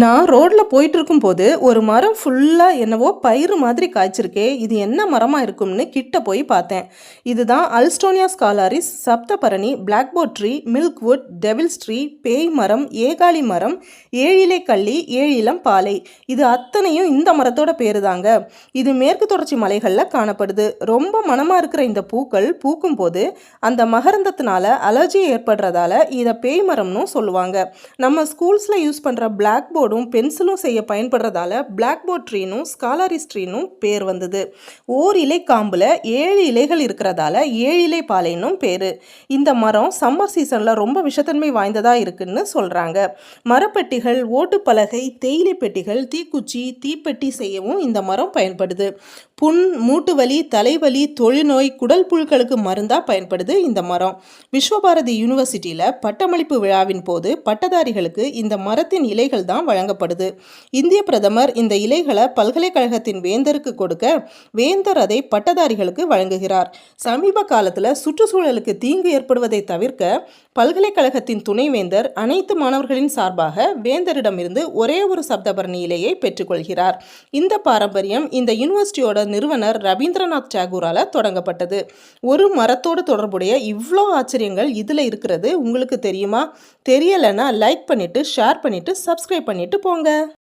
நான் ரோட்டில் போயிட்டு இருக்கும்போது ஒரு மரம் ஃபுல்லாக என்னவோ பயிறு மாதிரி காய்ச்சிருக்கே இது என்ன மரமாக இருக்கும்னு கிட்ட போய் பார்த்தேன். இதுதான் அல்ஸ்டோனியா scholaris சப்தபரணி blackboard tree milkwood devil's tree பேய் மரம் ஏகாலி மரம் ஏழிலை கள்ளி ஏழிலம் பாலை. இது அத்தனையும் இந்த மரத்தோட பேரு தாங்க இது மேற்கு தொடர்ச்சி மலைகளில் காணப்படுது. ரொம்ப மனமாக இருக்கிற இந்த பூக்கள் பூக்கும் போது அந்த மகரந்தத்தினால அலர்ஜி ஏற்படுறதால இதை பேய் மரம்னு சொல்லுவாங்க. நம்ம ஸ்கூல்ஸில் யூஸ் பண்ணுற பிளாக் போர்டும் பென்சிலும் செய்ய பயன்படுறதால பிளாக் போர்ட் ட்ரீனும் ஸ்காலாரிஸ் ட்ரீனும் பேர் வந்தது. ஓர் இலை காம்பில் ஏழு இலைகள் இருக்கிறதால ஏழிலை பாலைன்னும் பேர். இந்த மரம் சம்மர் சீசனில் ரொம்ப விஷத்தன்மை வாய்ந்ததாக இருக்குன்னு சொல்கிறாங்க மரப்பெட்டிகள் ஓட்டுப்பலகை தேயிலை பெட்டிகள் தீக்குச்சி தீப்பெட்டி செய்யவும் இந்த மரம் பயன்படுது. புண் மூட்டு வலி தலைவலி தொழுநோய் குடல் புழுக்களுக்கு மருந்தாக பயன்படுது இந்த மரம். விஸ்வபாரதி யூனிவர்சிட்டியில் பட்டமளிப்பு விழாவின் போது பட்டதாரிகளுக்கு இந்த மரத்தின் இலைகள் தான் வழங்கப்படுது. இந்திய பிரதமர் இந்த இலைகளை பல்கலைக்கழகத்தின் வேந்தருக்கு கொடுக்க வேந்தர் அதை பட்டதாரிகளுக்கு வழங்குகிறார். சமீப காலத்தில் சுற்றுச்சூழலுக்கு தீங்கு ஏற்படுவதை தவிர்க்க பல்கலைக்கழகத்தின் துணைவேந்தர் அனைத்து மாணவர்களின் சார்பாக வேந்தரிடமிருந்து ஒரே ஒரு சப்தபரணி இலையை பெற்றுக்கொள்கிறார். இந்த பாரம்பரியம் இந்த யூனிவர்சிட்டியோட நிறுவனர் ரவீந்திரநாத் டாகூரால் தொடங்கப்பட்டது. ஒரு மரத்தோடு தொடர்புடைய இவ்வளோ ஆச்சரியங்கள் இதில் இருக்கிறது. உங்களுக்கு தெரியுமா? தெரியலைன்னா லைக் பண்ணிவிட்டு ஷேர் பண்ணிவிட்டு சப்ஸ்கிரைப் பண்ணிவிட்டு போங்க.